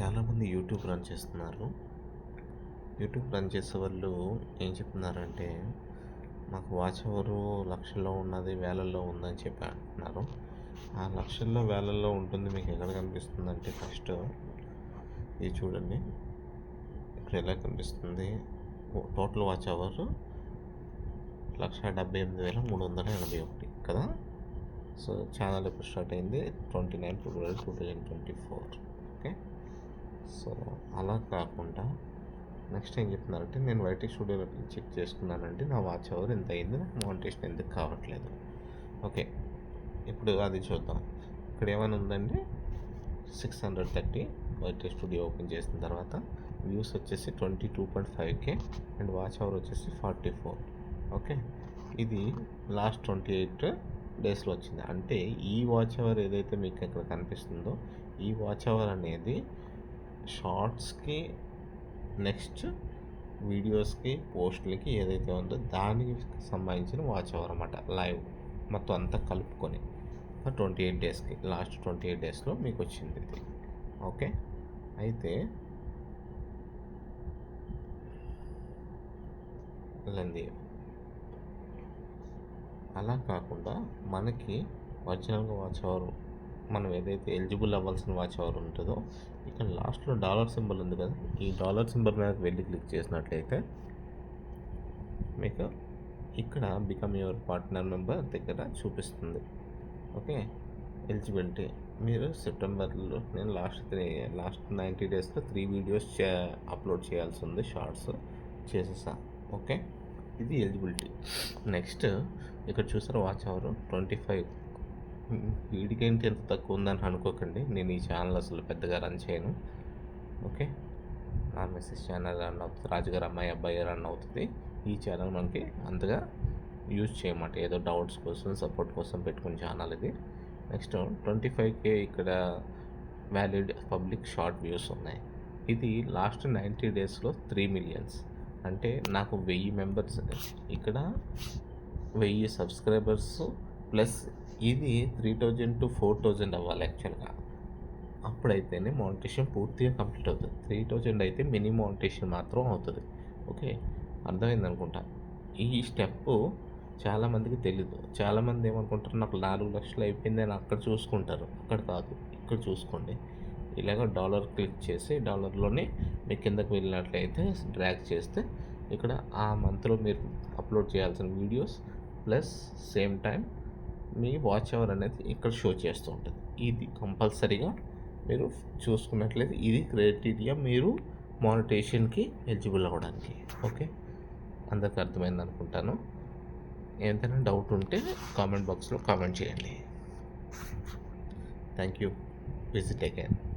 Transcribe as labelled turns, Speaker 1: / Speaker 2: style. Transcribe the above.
Speaker 1: చాలామంది YouTube run చేస్తున్నారు. YouTube run చేసే వాళ్ళు ఏం చెప్తున్నారంటే మాకు వాచ్ అవరు లక్షల్లో ఉన్నది వేలల్లో ఉందని చెప్పి అంటున్నారు. ఆ లక్షల్లో వేలల్లో ఉంటుంది మీకు ఎక్కడ కనిపిస్తుంది అంటే ఫస్ట్ ఇది చూడండి. ఇక్కడ ఎలా కనిపిస్తుంది? టోటల్ వాచ్ అవర్ లక్ష డెబ్బై ఎనిమిది వేల మూడు వందల ఎనభై ఒకటి కదా? సో ఛానల్ ఎప్పుడు స్టార్ట్ అయింది twenty nine February two thousand twenty four okay? So అలా కాకుండా నెక్స్ట్ ఏం చెప్తున్నారంటే నేను వైటీ స్టూడియోలో చెక్ చేసుకున్నానంటే నా వాచ్ అవర్ ఎంత అయింది నాకు మౌంటేషన్ ఎందుకు కావట్లేదు. ఓకే ఇప్పుడు అది చూద్దాం. ఇక్కడ ఏమైనా ఉందండి six hundred thirty YT studio open చేసిన తర్వాత వ్యూస్ వచ్చేసి twenty two point five K and watch hour వచ్చేసి ఫార్టీ ఫోర్. ఓకే ఇది లాస్ట్ ట్వంటీ ఎయిట్ డేస్లో వచ్చింది. అంటే ఈ వాచ్ అవర్ ఏదైతే మీకు ఇక్కడ కనిపిస్తుందో ఈ వాచ్ అవర్ అనేది షార్ట్స్కి నెక్స్ట్ వీడియోస్కి పోస్ట్లకి ఏదైతే ఉందో దానికి సంబంధించిన వాచ్ అవర్ అనమాట లైవ్ మొత్తం అంతా కలుపుకొని. ట్వంటీ ఎయిట్ డేస్కి లాస్ట్ ట్వంటీ ఎయిట్ డేస్లో మీకు వచ్చింది ఇది. ఓకే? అయితే లెంది. అలా కాకుండా మనకి ఒరిజినల్గా వాచ్ అవర్ మనం ఏదైతే ఎలిజిబుల్ అవ్వాల్సిన వాచ్ అవర్ ఉంటుందో ఇక్కడ లాస్ట్లో డాలర్ సింబల్ ఉంది కదా ఈ డాలర్ సింబల్ మీద వెళ్ళి క్లిక్ చేసినట్లయితే మీకు ఇక్కడ బికమ్ యువర్ పార్ట్నర్ మెంబర్ దగ్గర చూపిస్తుంది. ఓకే? ఎలిజిబిలిటీ. మీరు సెప్టెంబర్లో నేను లాస్ట్ త్రీ లాస్ట్ నైంటీ డేస్లో త్రీ వీడియోస్ చే అప్లోడ్ చేయాల్సి ఉంది షార్ట్స్ చేసేసా. ఓకే? ఇది ఎలిజిబిలిటీ. నెక్స్ట్ ఇక్కడ చూసారు వాచ్ అవర్ ట్వంటీ ఫైవ్. వీడికేంటి ఎంత తక్కువ ఉందని అనుకోకండి. నేను ఈ ఛానల్ అసలు పెద్దగా రన్ చేయను. ఓకే? నా మెసేజ్ ఛానల్ రన్ అవుతుంది. రాజుగారు అమ్మాయి అబ్బాయి రన్ అవుతుంది. ఈ ఛానల్ మనకి అంతగా యూజ్ చేయమాట. ఏదో డౌట్స్ కోసం సపోర్ట్ కోసం పెట్టుకునే ఛానల్ ఇది. నెక్స్ట్ ట్వంటీ ఫైవ్ కే ఇక్కడ వ్యాలిడ్ పబ్లిక్ షార్ట్ వ్యూస్ ఉన్నాయి. ఇది లాస్ట్ నైంటీ డేస్లో త్రీ మిలియన్స్. అంటే నాకు వెయ్యి మెంబర్స్. ఇక్కడ వెయ్యి సబ్స్క్రైబర్స్ ప్లస్ ఇది three thousand to four thousand అవ్వాలి యాక్చువల్గా అప్పుడైతేనే మౌంటేషన్ పూర్తిగా కంప్లీట్ అవుతుంది. త్రీ థౌజండ్ అయితే మినీ మౌంటేషన్ మాత్రం అవుతుంది. ఓకే అర్థమైంది అనుకుంటా. ఈ స్టెప్ చాలామందికి తెలీదు. చాలామంది ఏమనుకుంటారు నాకు నాలుగు లక్షలు అయిపోయింది అని అక్కడ చూసుకుంటారు. అక్కడ కాదు. ఇక్కడ చూసుకోండి. ఇలాగ డాలర్ క్లిక్ చేసి డాలర్లోనే మీ కిందకు వెళ్ళినట్లయితే డ్రాగ్ చేస్తే ఇక్కడ ఆ మంత్లో మీరు అప్లోడ్ చేయాల్సిన వీడియోస్ ప్లస్ సేమ్ టైం మీ వాచ్ అవర్ అనేది ఇక్కడ షో చేస్తూ ఉంటుంది. ఇది కంపల్సరీగా మీరు చూసుకున్నట్లయితే ఇది క్రైటీరియా మీరు మానిటేషన్కి ఎలిజిబుల్ అవ్వడానికి. ఓకే? అందరికి అర్థమైంది అనుకుంటాను. ఏదైనా డౌట్ ఉంటే కామెంట్ బాక్స్లో కామెంట్ చేయండి. Thank you visit again.